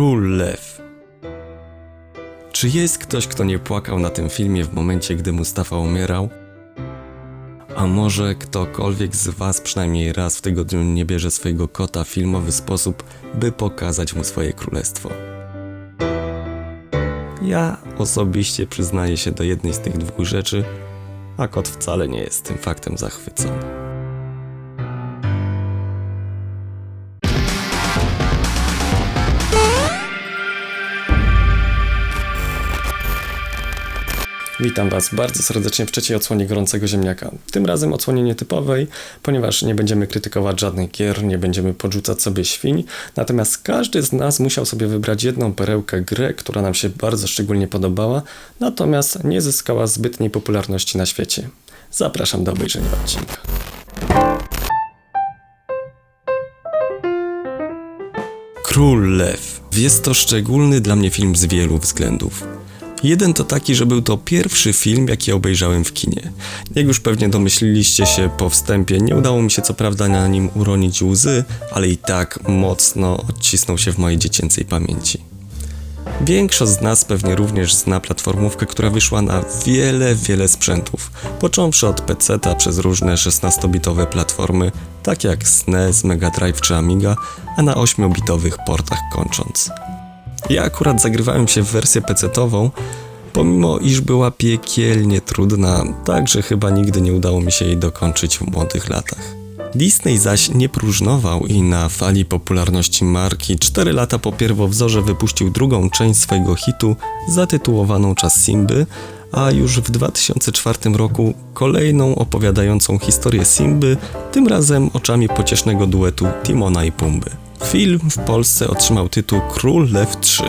Król Lew. Czy jest ktoś, kto nie płakał na tym filmie w momencie, gdy Mustafa umierał? A może ktokolwiek z Was przynajmniej raz w tygodniu nie bierze swojego kota w filmowy sposób, by pokazać mu swoje królestwo? Ja osobiście przyznaję się do jednej z tych dwóch rzeczy, a kot wcale nie jest tym faktem zachwycony. Witam Was bardzo serdecznie w trzeciej odsłonie Gorącego Ziemniaka. Tym razem odsłonie nietypowej, ponieważ nie będziemy krytykować żadnych gier, nie będziemy podrzucać sobie świń, natomiast każdy z nas musiał sobie wybrać jedną perełkę grę, która nam się bardzo szczególnie podobała, natomiast nie zyskała zbytniej popularności na świecie. Zapraszam do obejrzenia odcinka. Król Lew. Jest to szczególny dla mnie film z wielu względów. Jeden to taki, że był to pierwszy film, jaki obejrzałem w kinie. Jak już pewnie domyśliliście się po wstępie, nie udało mi się co prawda na nim uronić łzy, ale i tak mocno odcisnął się w mojej dziecięcej pamięci. Większość z nas pewnie również zna platformówkę, która wyszła na wiele, wiele sprzętów, począwszy od PC-ta przez różne 16-bitowe platformy, takie jak SNES, Mega Drive czy Amiga, a na 8-bitowych portach kończąc. Ja akurat zagrywałem się w wersję PC-tową, pomimo iż była piekielnie trudna, także chyba nigdy nie udało mi się jej dokończyć w młodych latach. Disney zaś nie próżnował i na fali popularności marki 4 lata po pierwowzorze wypuścił drugą część swojego hitu zatytułowaną Czas Simby, a już w 2004 roku kolejną opowiadającą historię Simby, tym razem oczami pociesznego duetu Timona i Pumby. Film w Polsce otrzymał tytuł Król Lew 3,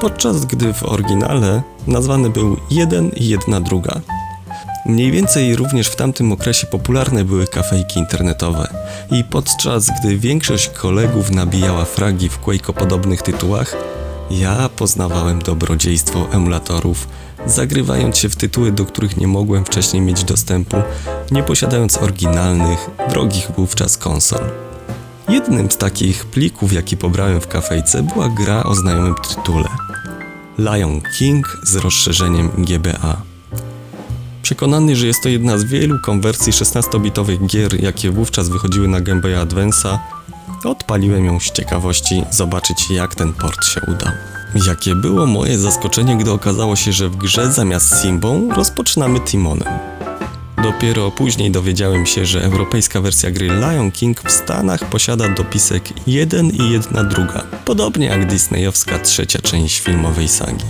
podczas gdy w oryginale nazwany był Jeden i Jedna Druga. Mniej więcej również w tamtym okresie popularne były kafejki internetowe i podczas gdy większość kolegów nabijała fragi w Quake'o-podobnych tytułach, ja poznawałem dobrodziejstwo emulatorów, zagrywając się w tytuły, do których nie mogłem wcześniej mieć dostępu, nie posiadając oryginalnych, drogich wówczas konsol. Jednym z takich plików, jaki pobrałem w kafejce, była gra o znajomym tytule Lion King z rozszerzeniem GBA. Przekonany, że jest to jedna z wielu konwersji 16-bitowych gier, jakie wówczas wychodziły na Game Boy Advance'a, odpaliłem ją z ciekawości zobaczyć jak ten port się udał. Jakie było moje zaskoczenie, gdy okazało się, że w grze zamiast Simbą rozpoczynamy Timonem. Dopiero później dowiedziałem się, że europejska wersja gry Lion King w Stanach posiada dopisek 1 i 1 druga, podobnie jak disneyowska trzecia część filmowej sagi.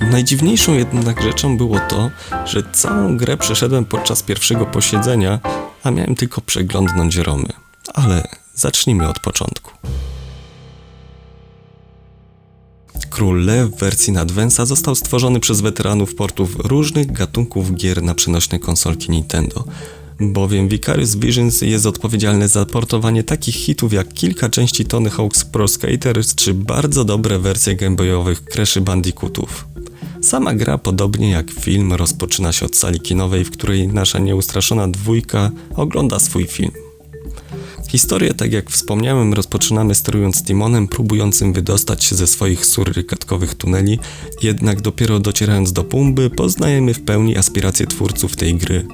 Najdziwniejszą jednak rzeczą było to, że całą grę przeszedłem podczas pierwszego posiedzenia, a miałem tylko przeglądnąć romy. Ale zacznijmy od początku. Król Lew w wersji na Advance'a został stworzony przez weteranów portów różnych gatunków gier na przenośne konsolki Nintendo, bowiem Vicarious Visions jest odpowiedzialny za portowanie takich hitów jak kilka części Tony Hawk's Pro Skaters czy bardzo dobre wersje gameboyowych Crash Bandicootów. Sama gra, podobnie jak film, rozpoczyna się od sali kinowej, w której nasza nieustraszona dwójka ogląda swój film. Historię, tak jak wspomniałem, rozpoczynamy sterując Timonem, próbującym wydostać się ze swoich surykatkowych tuneli, jednak dopiero docierając do Pumby, poznajemy w pełni aspiracje twórców tej gry.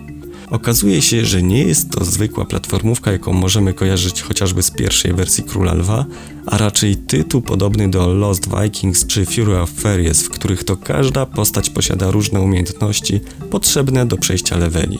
Okazuje się, że nie jest to zwykła platformówka, jaką możemy kojarzyć chociażby z pierwszej wersji Króla Lwa, a raczej tytuł podobny do Lost Vikings czy Fury of Furious, w których to każda postać posiada różne umiejętności potrzebne do przejścia leveli.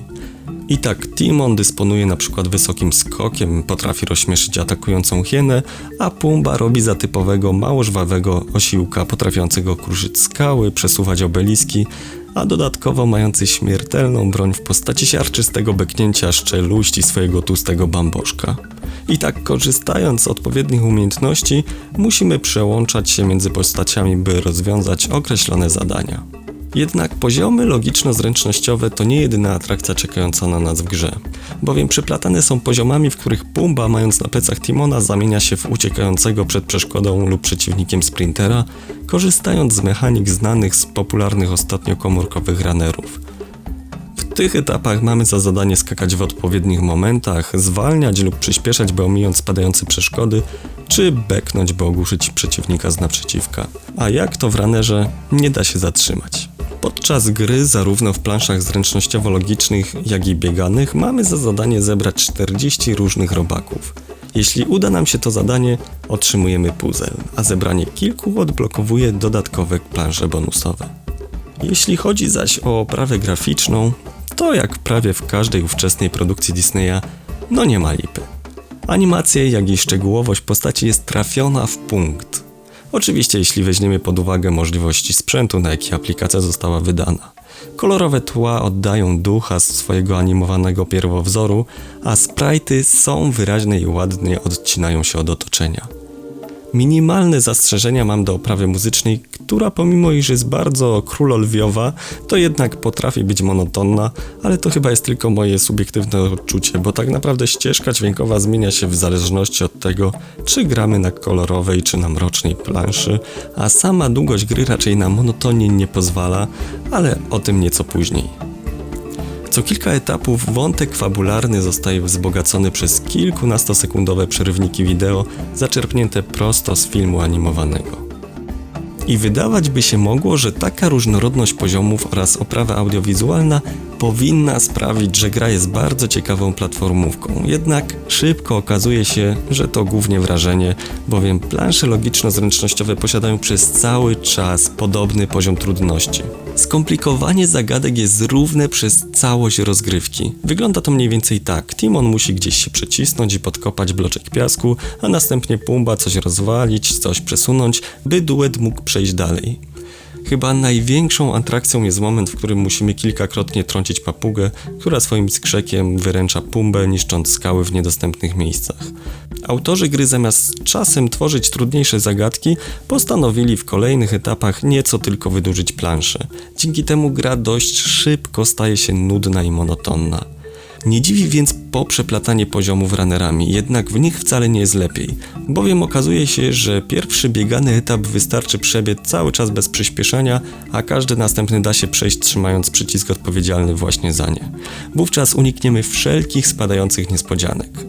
I tak Timon dysponuje na przykład wysokim skokiem, potrafi rozśmieszyć atakującą hienę, a Pumba robi za typowego mało żwawego osiłka potrafiącego kruszyć skały, przesuwać obeliski, a dodatkowo mający śmiertelną broń w postaci siarczystego beknięcia szczeluści swojego tłustego bamboszka. I tak korzystając z odpowiednich umiejętności, musimy przełączać się między postaciami, by rozwiązać określone zadania. Jednak poziomy logiczno-zręcznościowe to nie jedyna atrakcja czekająca na nas w grze, bowiem przyplatane są poziomami, w których Pumba, mając na plecach Timona, zamienia się w uciekającego przed przeszkodą lub przeciwnikiem sprintera, korzystając z mechanik znanych z popularnych ostatnio komórkowych runnerów. W tych etapach mamy za zadanie skakać w odpowiednich momentach, zwalniać lub przyspieszać, by omijać spadające przeszkody, czy beknąć, by ogłuszyć przeciwnika z naprzeciwka. A jak to w ranerze, nie da się zatrzymać. Podczas gry, zarówno w planszach zręcznościowo-logicznych, jak i bieganych, mamy za zadanie zebrać 40 różnych robaków. Jeśli uda nam się to zadanie, otrzymujemy puzzle, a zebranie kilku odblokowuje dodatkowe plansze bonusowe. Jeśli chodzi zaś o oprawę graficzną, to jak prawie w każdej ówczesnej produkcji Disneya, no nie ma lipy. Animacje, jak i szczegółowość postaci jest trafiona w punkt. Oczywiście, jeśli weźmiemy pod uwagę możliwości sprzętu, na jaki aplikacja została wydana. Kolorowe tła oddają ducha swojego animowanego pierwowzoru, a sprite'y są wyraźne i ładnie odcinają się od otoczenia. Minimalne zastrzeżenia mam do oprawy muzycznej, która pomimo iż jest bardzo królolwiowa, to jednak potrafi być monotonna, ale to chyba jest tylko moje subiektywne odczucie, bo tak naprawdę ścieżka dźwiękowa zmienia się w zależności od tego, czy gramy na kolorowej czy na mrocznej planszy, a sama długość gry raczej na monotonię nie pozwala, ale o tym nieco później. Co kilka etapów wątek fabularny zostaje wzbogacony przez kilkunastosekundowe przerywniki wideo zaczerpnięte prosto z filmu animowanego. I wydawać by się mogło, że taka różnorodność poziomów oraz oprawa audiowizualna powinna sprawić, że gra jest bardzo ciekawą platformówką. Jednak szybko okazuje się, że to głównie wrażenie, bowiem plansze logiczno-zręcznościowe posiadają przez cały czas podobny poziom trudności. Skomplikowanie zagadek jest równe przez całość rozgrywki. Wygląda to mniej więcej tak. Timon musi gdzieś się przecisnąć i podkopać bloczek piasku, a następnie Pumba coś rozwalić, coś przesunąć, by duet mógł przejść dalej. Chyba największą atrakcją jest moment, w którym musimy kilkakrotnie trącić papugę, która swoim skrzekiem wyręcza pumbę, niszcząc skały w niedostępnych miejscach. Autorzy gry zamiast czasem tworzyć trudniejsze zagadki, postanowili w kolejnych etapach nieco tylko wydłużyć planszę. Dzięki temu gra dość szybko staje się nudna i monotonna. Nie dziwi więc poprzeplatanie poziomów runnerami, jednak w nich wcale nie jest lepiej, bowiem okazuje się, że pierwszy biegany etap wystarczy przebiec cały czas bez przyspieszenia, a każdy następny da się przejść trzymając przycisk odpowiedzialny właśnie za nie. Wówczas unikniemy wszelkich spadających niespodzianek.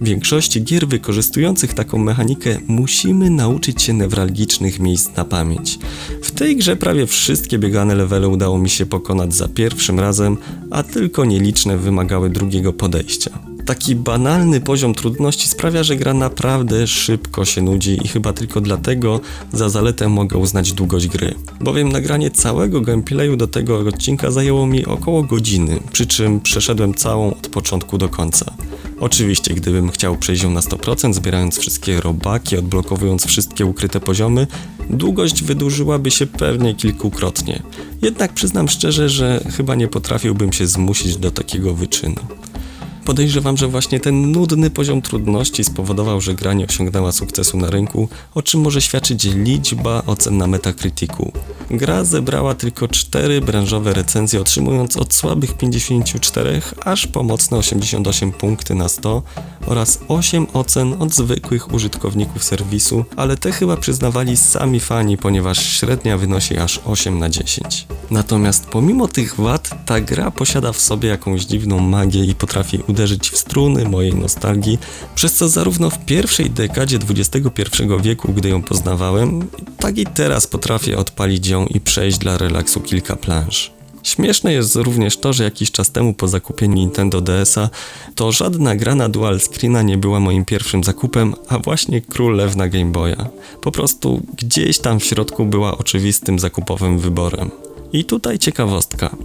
W większości gier wykorzystujących taką mechanikę musimy nauczyć się newralgicznych miejsc na pamięć. W tej grze prawie wszystkie biegane levele udało mi się pokonać za pierwszym razem, a tylko nieliczne wymagały drugiego podejścia. Taki banalny poziom trudności sprawia, że gra naprawdę szybko się nudzi i chyba tylko dlatego za zaletę mogę uznać długość gry. Bowiem nagranie całego gameplayu do tego odcinka zajęło mi około godziny, przy czym przeszedłem całą od początku do końca. Oczywiście, gdybym chciał przejść ją na 100%, zbierając wszystkie robaki, odblokowując wszystkie ukryte poziomy, długość wydłużyłaby się pewnie kilkukrotnie. Jednak przyznam szczerze, że chyba nie potrafiłbym się zmusić do takiego wyczynu. Podejrzewam, że właśnie ten nudny poziom trudności spowodował, że gra nie osiągnęła sukcesu na rynku, o czym może świadczyć liczba ocen na Metacriticu. Gra zebrała tylko 4 branżowe recenzje, otrzymując od słabych 54 aż po mocne 88 punkty na 100 oraz 8 ocen od zwykłych użytkowników serwisu, ale te chyba przyznawali sami fani, ponieważ średnia wynosi aż 8 na 10. Natomiast pomimo tych wad, ta gra posiada w sobie jakąś dziwną magię i potrafi uderzyć w struny mojej nostalgii, przez co zarówno w pierwszej dekadzie XXI wieku, gdy ją poznawałem, tak i teraz potrafię odpalić ją i przejść dla relaksu kilka planż. Śmieszne jest również to, że jakiś czas temu po zakupieniu Nintendo DS-a to żadna gra na dual screena nie była moim pierwszym zakupem, a właśnie Król Lew na Game Boya. Po prostu gdzieś tam w środku była oczywistym zakupowym wyborem. I tutaj ciekawostka.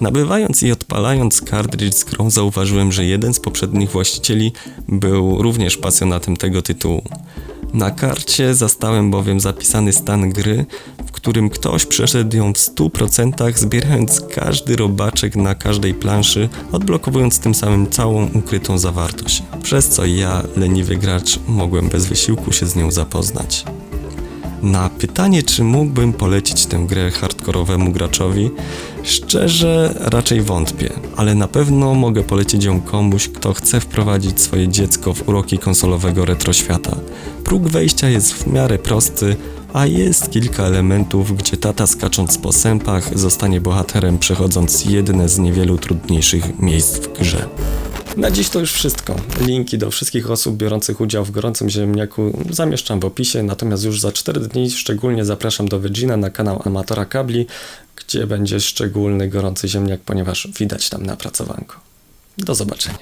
Nabywając i odpalając cartridge z grą zauważyłem, że jeden z poprzednich właścicieli był również pasjonatem tego tytułu. Na karcie zastałem bowiem zapisany stan gry, w którym ktoś przeszedł ją w 100% zbierając każdy robaczek na każdej planszy, odblokowując tym samym całą ukrytą zawartość, przez co ja, leniwy gracz, mogłem bez wysiłku się z nią zapoznać. Na pytanie, czy mógłbym polecić tę grę hardkorowemu graczowi, szczerze raczej wątpię, ale na pewno mogę polecić ją komuś, kto chce wprowadzić swoje dziecko w uroki konsolowego retroświata. Próg wejścia jest w miarę prosty, a jest kilka elementów, gdzie tata skacząc po sępach zostanie bohaterem przechodząc jedne z niewielu trudniejszych miejsc w grze. Na dziś to już wszystko. Linki do wszystkich osób biorących udział w gorącym ziemniaku zamieszczam w opisie, natomiast już za 4 dni szczególnie zapraszam do Virgina na kanał Amatora Kabli, gdzie będzie szczególny gorący ziemniak, ponieważ widać tam napracowanko. Do zobaczenia.